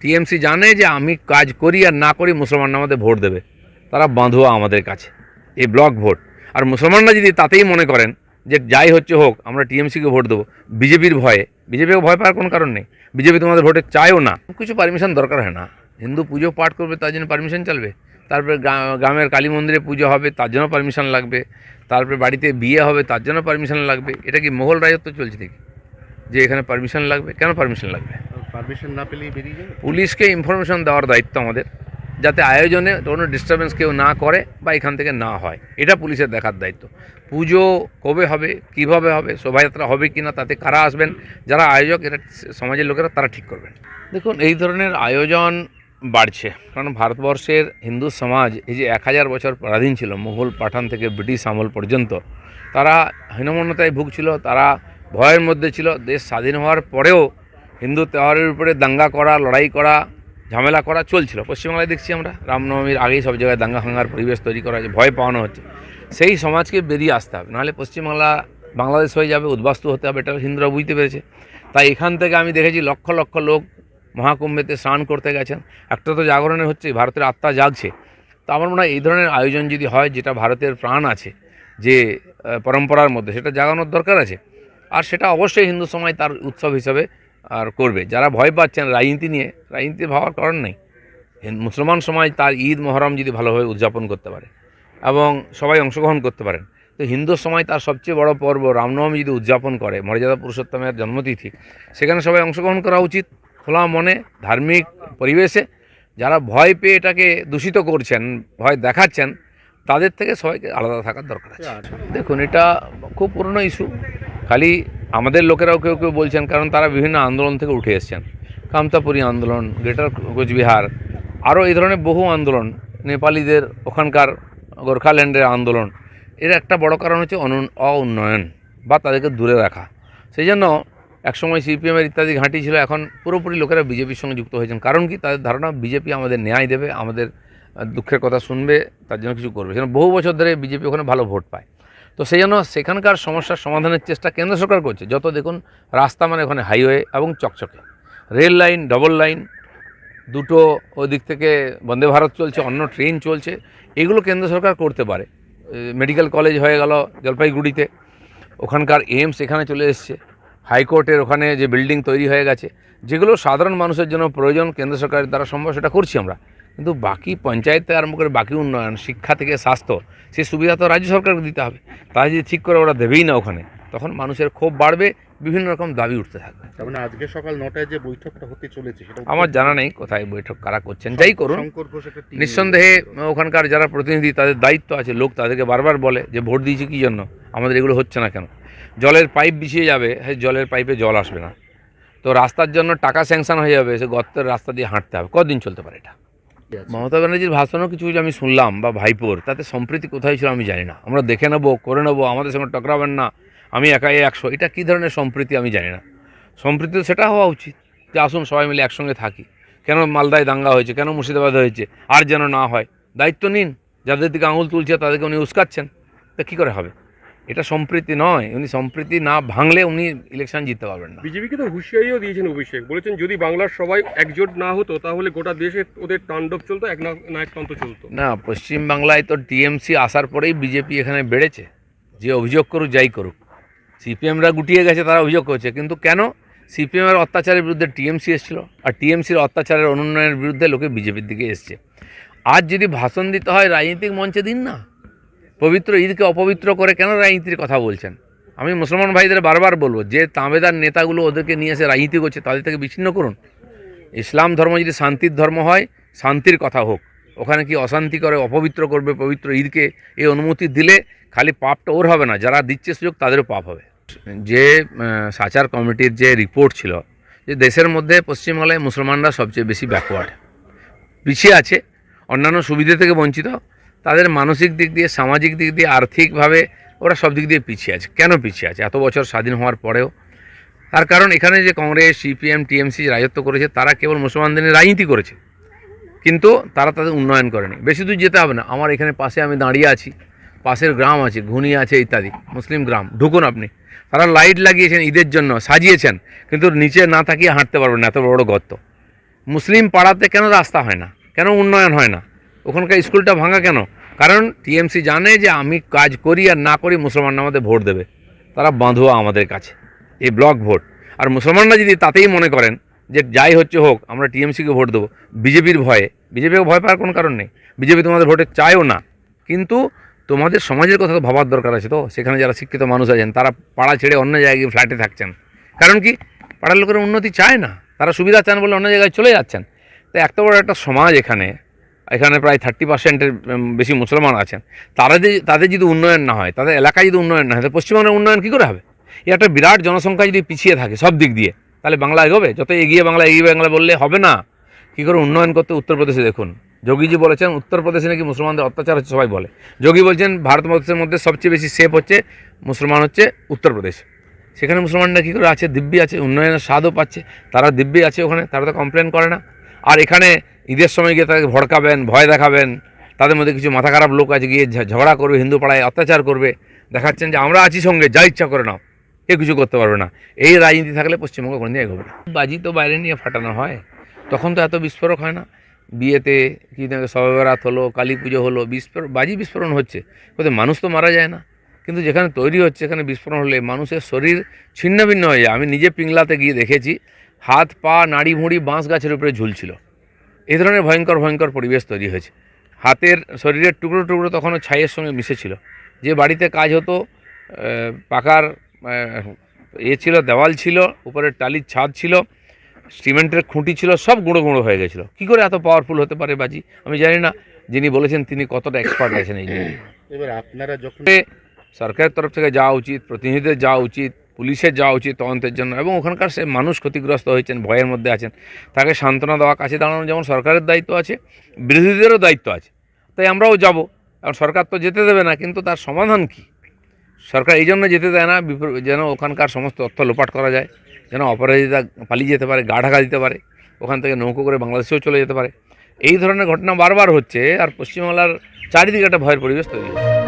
TMC জানে যে আমি কাজ করি আর না করি, মুসলমানরা আমাদের ভোট দেবে। তারা বাঁধুয়া আমাদের কাছে, এই ব্লক ভোট। আর মুসলমানরা যদি তাতেই মনে করেন যে যাই হচ্ছে হোক, আমরা টিএমসিকে ভোট দেবো। বিজেপির ভয়ে বিজেপিকে ভয় পাওয়ার কোনো কারণ নেই। বিজেপি তোমাদের ভোটে চায়ও না। কিছু পারমিশন দরকার হয় না। হিন্দু পুজো পাঠ করবে, তার জন্য পারমিশন চলবে। তারপরে গ্রামের কালী মন্দিরে পুজো হবে, তার জন্য পারমিশন লাগবে। তারপরে বাড়িতে বিয়ে হবে, তার জন্য পারমিশন লাগবে। এটা কি মোগল রাজত্ব চলছে দেখি যে এখানে পারমিশন লাগবে, কেন পারমিশন লাগবে? পারমিশন না পেলেই বেরিয়ে যাবে? পুলিশকে ইনফরমেশন দেওয়ার দায়িত্ব আমাদের, যাতে আয়োজনে কোনো ডিস্টারবেন্স কেউ না করে বা এখান থেকে না হয়। এটা পুলিশের দেখার দায়িত্ব। পুজো কবে হবে, কীভাবে হবে, শোভাযাত্রা হবে কি না তাতে কারা আসবেন, যারা আয়োজক এটা সমাজের লোকেরা, তারা ঠিক করবেন। দেখুন, এই ধরনের আয়োজন বাড়ছে, কারণ ভারতবর্ষের হিন্দু সমাজ, এই যে এক হাজার বছর পরাধীন ছিল, মুঘল পাঠান থেকে ব্রিটিশ আমল পর্যন্ত, তারা হীনমন্যতায় ভুগছিল, তারা ভয়ের মধ্যে ছিল, দেশ স্বাধীন হওয়ার পরেও হিন্দু তেওহারের উপরে দাঙ্গা করা, লড়াই করা, ঝামেলা করা চলছিল। পশ্চিমবাংলায় দেখছি আমরা, রামনবমীর আগেই সব জায়গায় দাঙ্গা হাঙ্গার পরিবেশ তৈরি করা হয়েছে, ভয় পাওয়ানো হচ্ছে। সেই সমাজকে বেরিয়ে আসতে হবে, নাহলে পশ্চিমবাংলা বাংলাদেশ হয়ে যাবে, উদ্বাস্তু হতে হবে, এটা হিন্দুরা বুঝতে পেরেছে। তাই এখান থেকে আমি দেখেছি লক্ষ লক্ষ লোক মহাকুম্ভেতে স্নান করতে গেছেন। একটা তো জাগরণে হচ্ছে ভারতের আত্মা জাগছে। তো আমার মনে হয় এই ধরনের আয়োজন যদি হয়, যেটা ভারতের প্রাণ আছে, যে পরম্পরার মধ্যে, সেটা জাগানোর দরকার আছে। আর সেটা অবশ্যই হিন্দু সমাজ তার উৎসব হিসাবে আর করবে। যারা ভয় পাচ্ছেন রাজনীতি নিয়ে রাজনীতি ভাবার কারণ নেই। মুসলমান সমাজ তার ঈদ মহরম যদি ভালোভাবে উদযাপন করতে পারে এবং সবাই অংশগ্রহণ করতে পারেন তো হিন্দু সময় তার সবচেয়ে বড় পর্ব রামনবমী যদি উদযাপন করে মর্যাদা পুরুষোত্তমের জন্মতিথি সেখানে সবাই অংশগ্রহণ করা উচিত খোলা মনে ধার্মিক পরিবেশে। যারা ভয় পেয়ে এটাকে দূষিত করছেন ভয় দেখাচ্ছেন তাদের থেকে সবাইকে আলাদা থাকার দরকার আছে। দেখুন এটা খুব পুরনো ইস্যু খালি আমাদের লোকেরাও কেউ কেউ বলছেন, কারণ তারা বিভিন্ন আন্দোলন থেকে উঠে এসছেন। কামতাপুরী আন্দোলন, গ্রেটার কোচবিহার, আরও এই ধরনের বহু আন্দোলন, নেপালিদের ওখানকার গোর্খাল্যান্ডের আন্দোলন। এর একটা বড় কারণ হচ্ছে অনু অউন্নয়ন বা তাদেরকে দূরে রাখা। সেই জন্য একসময় সিপিএমের ইত্যাদি ঘাঁটি ছিল, এখন পুরোপুরি লোকেরা বিজেপির সঙ্গে যুক্ত হয়েছেন। কারণ কি? তাদের ধারণা, বিজেপি আমাদের ন্যায় দেবে, আমাদের দুঃখের কথা শুনবে, তার জন্য কিছু করবে। সেজন্য বহু বছর ধরে বিজেপি ওখানে ভালো ভোট পায়। তো সেই জন্য সেখানকার সমস্যার সমাধানের চেষ্টা কেন্দ্র সরকার করছে। যত দেখুন রাস্তা মানে ওখানে হাইওয়ে এবং চকচকে। রেল লাইন ডবল লাইন দুটো ওদিক থেকে বন্দে ভারত চলছে, অন্য ট্রেন চলছে। এগুলো কেন্দ্র সরকার করতে পারে। মেডিকেল কলেজ হয়ে গেল জলপাইগুড়িতে। ওখানকার এইমস এখানে চলে এসছে। হাইকোর্টের ওখানে যে বিল্ডিং তৈরি হয়ে গেছে। যেগুলো সাধারণ মানুষের জন্য প্রয়োজন, কেন্দ্র সরকারের দ্বারা সম্ভব সেটা করছি আমরা। কিন্তু বাকি পঞ্চায়েত থেকে আরম্ভ করে বাকি উন্নয়ন শিক্ষা থেকে স্বাস্থ্য সেই সুবিধা তো রাজ্য সরকারকে দিতে হবে। তারা যদি ঠিক করে ওরা দেবেই না ওখানে তখন মানুষের ক্ষোভ বাড়বে বিভিন্ন রকম দাবি উঠতে থাকবে। তার মানে আজকে সকাল নটায় যে বৈঠকটা হতে চলেছে সেটা আমার জানা নেই কোথায় বৈঠক কারা করছেন। যাই করুন নিঃসন্দেহে ওখানকার যারা প্রতিনিধি তাদের দায়িত্ব আছে লোক তাদেরকে বারবার বলে যে ভোট দিয়েছি কী জন্য? আমাদের এগুলো হচ্ছে না কেন? জলের পাইপ বিছিয়ে যাবে হ্যাঁ জলের পাইপে জল আসবে না। তো রাস্তার জন্য টাকা স্যাংশন হয়ে যাবে সে গর্তের রাস্তা দিয়ে হাঁটতে হবে। কদিন চলতে পারে এটা। মমতা ব্যানার্জির ভাষণও কিছু আমি শুনলাম, বা ভাইপোর, তাতে সম্প্রীতি কোথায় ছিল আমি জানি না। আমরা দেখে নেব, করে নেব, আমাদের সঙ্গে টকরাবেন না, আমি একাই একশো, এটা কী ধরনের সম্প্রীতি আমি জানি না। সম্প্রীতি তো সেটা হওয়া উচিত, যে আসুন সবাই মিলে একসঙ্গে থাকি। কেন মালদায় দাঙ্গা হয়েছে, কেন মুর্শিদাবাদ হয়েছে, আর যেন না হয়? দায়িত্ব নিন, যাদের দিকে আঙুল তুলছে তাদেরকে উনি উস্কাচ্ছেন, তা কী করে হবে? এটা সম্প্রীতি নয় উনি সম্প্রীতি না ভাঙলে উনি ইলেকশন জিততে পারবেন না। বিজেপিকে তো হুঁশিয়ারিও দিয়েছেন অভিষেক বলেছেন যদি বাংলার সবাই একজোট না হতো তাহলে গোটা দেশে ওদের তাণ্ডব চলতো এক না- নায়কতন্ত্র চলতো। না পশ্চিমবাংলায় তো টিএমসি আসার পরেই বিজেপি এখানে বেড়েছে যে অভিযোগ করুক যাই করুক। সিপিএমরা গুটিয়ে গেছে তারা অভিযোগ করছে কিন্তু কেন? সিপিএমের অত্যাচারের বিরুদ্ধে টিএমসি এসেছিল আর টিএমসির অত্যাচারের অনুন্নয়নের বিরুদ্ধে লোকে বিজেপির দিকে এসছে। আজ যদি ভাষণ দিতে হয় রাজনৈতিক মঞ্চে দিন না। পবিত্র ঈদকে অপবিত্র করে কেন রাজনীতির কথা বলছেন? আমি মুসলমান ভাইদের বারবার বলব, যে তাঁবেদার নেতাগুলো ওদেরকে নিয়ে এসে রাজনীতি করছে, তাদের থেকে বিচ্ছিন্ন করুন। ইসলাম ধর্ম যদি শান্তির ধর্ম হয়, শান্তির কথা হোক, ওখানে কি অশান্তি করে, অপবিত্র করবে পবিত্র ঈদকে? এই অনুমতি দিলে খালি পাপটা ওর হবে না, যারা দিচ্ছে সুযোগ তাদেরও পাপ হবে। যে সাচার কমিটির যে রিপোর্ট ছিল, যে দেশের মধ্যে পশ্চিমবাংলায় মুসলমানরা সবচেয়ে বেশি ব্যাকওয়ার্ড পিছিয়ে আছে, অন্যান্য সুবিধা থেকে বঞ্চিত তাদের মানসিক দিক দিয়ে, সামাজিক দিক দিয়ে, আর্থিকভাবে ওরা সব দিক দিয়ে পিছিয়ে আছে। কেন পিছিয়ে আছে? এত বছর স্বাধীন হওয়ার পরেও। তার কারণ এখানে যে কংগ্রেস, সিপিএম, টিএমসি রাজত্ব করেছে, তারা কেবল মুসলমানদের রাজনীতি করেছে। কিন্তু তারা তাদের উন্নয়ন করেনি। বেশি দূর যেতে হবে না। আমার এখানে পাশে আমি দাঁড়িয়ে আছি। পাশের গ্রাম আছে, ঘুনি আছে, ইত্যাদি। মুসলিম গ্রাম। ঢুকুন আপনি। তারা লাইট লাগিয়েছেন ঈদের জন্য, সাজিয়েছেন। কিন্তু নিচে না তাকিয়ে হাঁটতে পারবেন না। এত বড় গর্ত। মুসলিম পাড়াতে কেন রাস্তা হয় না? কেন উন্নয়ন হয় না? ওখানকার স্কুলটা ভাঙা কেন? কারণ টিএমসি জানে যে আমি কাজ করি আর না করি মুসলমানরা আমাদের ভোট দেবে। তারা বাঁধুয়া আমাদের কাছে, এই ব্লক ভোট। আর মুসলমানরা যদি তাতেই মনে করেন যে যাই হচ্ছে হোক, আমরা টিএমসিকে ভোট দেবো, বিজেপির ভয়ে। বিজেপিকে ভয় পাওয়ার কোনো কারণ নেই। বিজেপি তোমাদের ভোটে চায়ও না। কিন্তু তোমাদের সমাজের কথা তো ভাবার দরকার আছে তো। সেখানে যারা শিক্ষিত মানুষ আছেন, তারা পাড়া ছেড়ে অন্য জায়গায় গিয়ে ফ্ল্যাটে থাকছেন। কারণ কি? পাড়ার লোকের উন্নতি চায় না। তারা সুবিধা চান বলে অন্য জায়গায় চলে যাচ্ছেন। তো এত বড় একটা সমাজ এখানে এখানে প্রায় থার্টি পার্সেন্টের বেশি মুসলমান আছেন। তারা যদি তাদের যদি উন্নয়ন না হয়, তাদের এলাকায় যদি উন্নয়ন না হয়, তাহলে পশ্চিমবঙ্গের উন্নয়ন কী করে হবে? এই একটা বিরাট জনসংখ্যা যদি পিছিয়ে থাকে সব দিক দিয়ে, তাহলে বাংলা এগোবে? যত এগিয়ে বাংলা এগিয়ে বাংলা বললে হবে না। কী করে উন্নয়ন করতে উত্তরপ্রদেশে দেখুন। যোগীজি বলেছেন, উত্তরপ্রদেশে নাকি মুসলমানদের অত্যাচার হচ্ছে, সবাই বলে। যোগী বলছেন ভারতবর্ষের মধ্যে সবচেয়ে বেশি সেফ হচ্ছে, মুসলমান হচ্ছে উত্তরপ্রদেশ। সেখানে মুসলমানরা কী করে আছে? দিব্যি আছে, উন্নয়নের স্বাদও পাচ্ছে। তারা দিব্যি আছে ওখানে, তারা তো কমপ্লেন করে না। আর এখানে ঈদের সময় গিয়ে তাদেরকে ভড়কাবেন, ভয় দেখাবেন, তাদের মধ্যে কিছু মাথা খারাপ লোক আছে, গিয়ে ঝগড়া করবে, হিন্দু পাড়ায় অত্যাচার করবে, দেখাচ্ছেন যে আমরা আছি সঙ্গে, যা ইচ্ছা করে নাও, কেউ কিছু করতে পারবে না। এই রাজনীতি থাকলে পশ্চিমবঙ্গ কোনোদিন এগোবে না। বাজি তো বাইরে নিয়ে ফাটানো হয়, তখন তো এত বিস্ফোরক হয় না। বিয়েতে কি সবে বরাত হলো, কালী পুজো হলো বিস্ফোরণ বাজি বিস্ফোরণ হচ্ছে, কোথায় মানুষ তো মারা যায় না। কিন্তু যেখানে তৈরি হচ্ছে এখানে বিস্ফোরণ হলে মানুষের শরীর ছিন্ন ভিন্ন হয়ে যায়। আমি নিজে পিংলাতে গিয়ে দেখেছি হাত পা নাড়ি ভুঁড়ি বাঁশ গাছের উপরে ঝুলছিল। এই ধরনের ভয়ঙ্কর ভয়ঙ্কর পরিবেশ তৈরি হয়েছে। হাতের শরীরের টুকরো টুকরো তখনও ছাইয়ের সঙ্গে মিশেছিল। যে বাড়িতে কাজ হতো পাকার এ ছিল দেওয়াল ছিল উপরে টালির ছাদ ছিল সিমেন্টের খুঁটি ছিল সব গুঁড়ো গুঁড়ো হয়ে গেছিল। কী করে এত পাওয়ারফুল হতে পারে বাজি? আমি জানি না। যিনি বলেছেন তিনি কতটা এক্সপার্ট আছেন এই নিয়ে। এবার আপনারা যখন সরকারের তরফ থেকে যাওয়া উচিত প্রতিনিধিদের যাওয়া উচিত পুলিশের যাওয়া উচিত তদন্তের জন্য। এবং ওখানকার সে মানুষ ক্ষতিগ্রস্ত হয়েছেন, ভয়ের মধ্যে আছেন। তাকে সান্ত্বনা দেওয়া, কাছে দাঁড়ানো যেমন সরকারের দায়িত্ব আছে, বিরোধীদেরও দায়িত্ব আছে। তাই আমরাও যাব। কারণ সরকার তো যেতে দেবে না, কিন্তু তার সমাধান কি? সরকার এই জন্য যেতে দেয় না যেন ওখানকার সমস্ত অর্থ লোপাট করা যায়, যেন অপরাধীরা পালিয়ে যেতে পারে, গা ঢাকা দিতে পারে, ওখান থেকে নৌকো করে বাংলাদেশেও চলে যেতে পারে। এই ধরনের ঘটনা বারবার হচ্ছে, আর পশ্চিমবাংলার চারিদিকে একটা ভয়ের পরিবেশ তৈরি হচ্ছে।